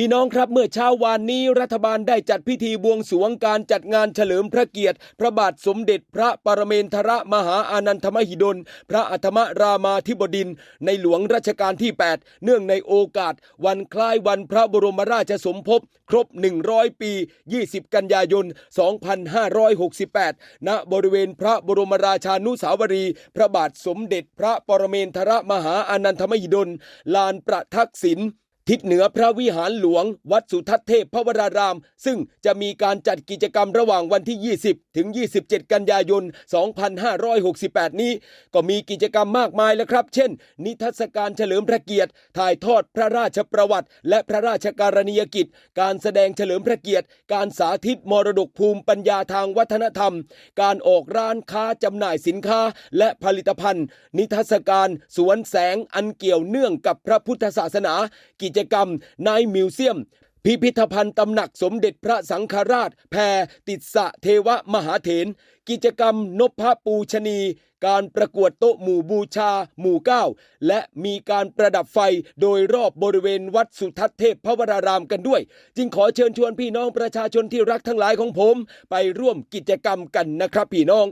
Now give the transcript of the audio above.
พี่น้องครับเมื่อเช้าวานนี้รัฐบาลได้จัดพิธีบวงสรวงการจัดงานเฉลิมพระเกียรติ พระบาทสมเด็จพระปรเมนทรมหาอานันทมหิดล พระอัธมรามาธิบดิน ในหลวงรัชกาลที่ 8 เนื่องในโอกาส วันคล้ายวันพระบรมราชสมภพ ครบ 100 ปี 20 กันยายน 2568 ณบริเวณพระบรมราชานุสาวรีย์พระบาทสมเด็จพระปรเมนทรมหาอานันทมหิดล ลานประทักษิณ ทิศเหนือพระวิหารหลวง วัดสุทัศน์เทพพระวราราม ซึ่งจะมีการจัดกิจกรรมระหว่างวันที่ 20 ถึง 27 กันยายน 2568 นี้ ก็มีกิจกรรมมากมายแล้วครับ เช่น นิทรรศการเฉลิมพระเกียรติ ถ่ายทอดพระราชประวัติ และพระราชการณียกิจ การแสดงเฉลิมพระเกียรติ การสาธิตมรดกภูมิปัญญาทางวัฒนธรรม การออกร้านค้าจำหน่ายสินค้าและผลิตภัณฑ์ นิทรรศการสวนแสงอันเกี่ยวเนื่องกับพระพุทธศาสนากิจกรรมในมิวเซียม พิพิธภัณฑ์ตำหนักสมเด็จพระสังฆราช แพรติดสะเทวมหาเถรกิจกรรมนพปูชนี การประกวดโต๊ะหมู่บูชา หมู่เก้าและมีการประดับไฟโดยรอบบริเวณวัดสุทัศน์เทพพระวรารามกันด้วย จึงขอเชิญชวนพี่น้องประชาชนที่รักทั้งหลายของผม ไปร่วมกิจกรรมกันนะครับพี่น้อง